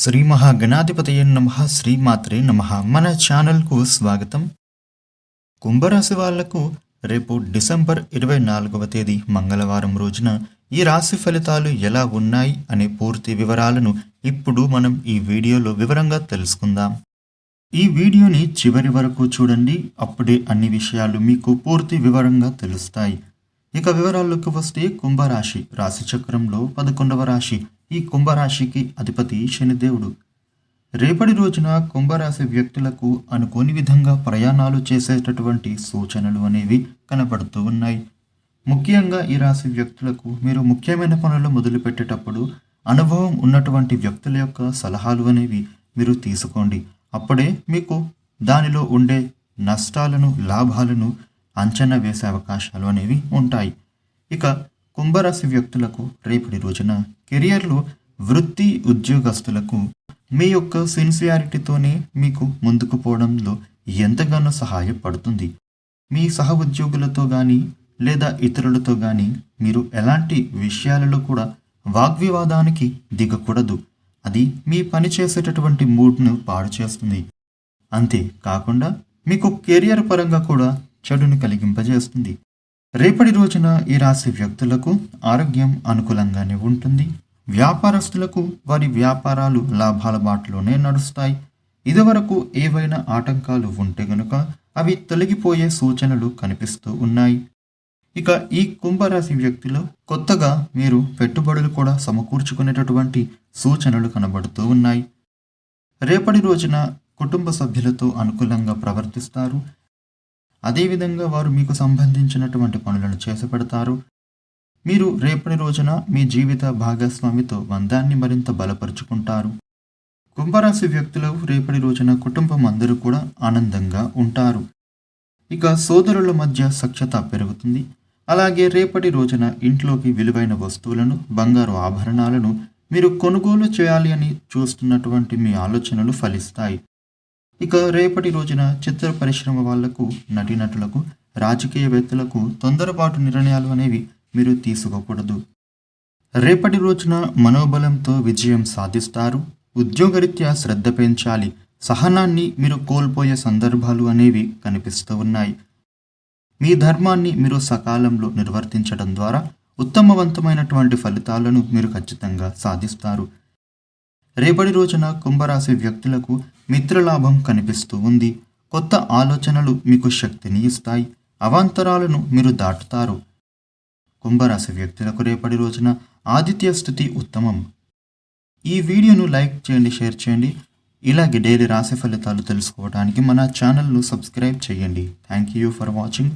శ్రీ మహాగణాధిపతయ నమ శ్రీమాత్రే నమ. మన ఛానల్కు స్వాగతం. కుంభరాశి వాళ్ళకు రేపు డిసెంబర్ ఇరవై నాలుగవ తేదీ మంగళవారం రోజున ఈ రాశి ఫలితాలు ఎలా ఉన్నాయి అనే పూర్తి వివరాలను ఇప్పుడు మనం ఈ వీడియోలో వివరంగా తెలుసుకుందాం. ఈ వీడియోని చివరి వరకు చూడండి అప్పుడే అన్ని విషయాలు మీకు పూర్తి వివరంగా తెలుస్తాయి. ఇక వివరాల్లోకి వస్తే కుంభరాశి రాశి చక్రంలో పదకొండవ రాశి ఈ కుంభరాశికి అధిపతి శనిదేవుడు. రేపటి రోజున కుంభరాశి వ్యక్తులకు అనుకోని విధంగా ప్రయాణాలు చేసేటటువంటి సూచనలు అనేవి కనబడుతూ ఉన్నాయి. ముఖ్యంగా ఈ రాశి వ్యక్తులకు మీరు ముఖ్యమైన పనులు మొదలుపెట్టేటప్పుడు అనుభవం ఉన్నటువంటి వ్యక్తుల యొక్క సలహాలు అనేవి మీరు తీసుకోండి. అప్పుడే మీకు దానిలో ఉండే నష్టాలను లాభాలను అంచనా వేసే అవకాశాలు అనేవి ఉంటాయి. ఇక కుంభరాశి వ్యక్తులకు రేపటి రోజున కెరియర్లో వృత్తి ఉద్యోగస్తులకు మీ యొక్క సిన్సియారిటీతోనే మీకు ముందుకు పోవడంలో ఎంతగానో సహాయపడుతుంది. మీ సహ ఉద్యోగులతో కానీ లేదా ఇతరులతో కానీ మీరు ఎలాంటి విషయాలలో కూడా వాగ్వివాదానికి దిగకూడదు. అది మీ పని చేసేటటువంటి మూడ్ను పాడు చేస్తుంది. అంతే కాకుండా మీకు కెరియర్ పరంగా కూడా చెడును కలిగింపజేస్తుంది. రేపటి రోజున ఈ రాశి వ్యక్తులకు ఆరోగ్యం అనుకూలంగానే ఉంటుంది. వ్యాపారస్తులకు వారి వ్యాపారాలు లాభాల బాటలోనే నడుస్తాయి. ఇదివరకు ఏవైనా ఆటంకాలు ఉంటే గనుక అవి తొలగిపోయే సూచనలు కనిపిస్తూ ఉన్నాయి. ఇక ఈ కుంభరాశి వ్యక్తులు కొత్తగా మీరు పెట్టుబడులు కూడా సమకూర్చుకునేటటువంటి సూచనలు కనబడుతూ ఉన్నాయి. రేపటి రోజున కుటుంబ సభ్యులతో అనుకూలంగా ప్రవర్తిస్తారు. అదేవిధంగా వారు మీకు సంబంధించినటువంటి పనులను చేసి పెడతారు మీరు రేపటి రోజున మీ జీవిత భాగస్వామితో బంధాన్ని మరింత బలపరుచుకుంటారు. కుంభరాశి వ్యక్తులు రేపటి రోజున కుటుంబం అందరూ కూడా ఆనందంగా ఉంటారు. ఇక సోదరుల మధ్య సఖ్యత పెరుగుతుంది. అలాగే రేపటి రోజున ఇంట్లోకి విలువైన వస్తువులను బంగారు ఆభరణాలను మీరు కొనుగోలు చేయాలి అని చూస్తున్నటువంటి మీ ఆలోచనలు ఫలిస్తాయి. ఇక రేపటి రోజున చిత్ర పరిశ్రమ వాళ్ళకు నటీనటులకు రాజకీయవేత్తలకు తొందరపాటు నిర్ణయాలు అనేవి మీరు తీసుకోకూడదు. రేపటి రోజున మనోబలంతో విజయం సాధిస్తారు. ఉద్యోగరీత్యా శ్రద్ధ పెంచాలి. సహనాన్ని మీరు కోల్పోయే సందర్భాలు అనేవి కనిపిస్తూ ఉన్నాయి. మీ ధర్మాన్ని మీరు సకాలంలో నిర్వర్తించడం ద్వారా ఉత్తమవంతమైనటువంటి ఫలితాలను మీరు ఖచ్చితంగా సాధిస్తారు. రేపటి రోజున కుంభరాశి వ్యక్తులకు మిత్రలాభం కనిపిస్తూ ఉంది. కొత్త ఆలోచనలు మీకు శక్తిని ఇస్తాయి. అవాంతరాలను మీరు దాటుతారు. కుంభరాశి వ్యక్తులకు రేపటి రోజున ఆదిత్య స్థితి ఉత్తమం. ఈ వీడియోను లైక్ చేయండి షేర్ చేయండి. ఇలాగే డైలీ రాశి ఫలితాలు తెలుసుకోవడానికి మన ఛానల్ను సబ్స్క్రైబ్ చేయండి. Thank you for watching.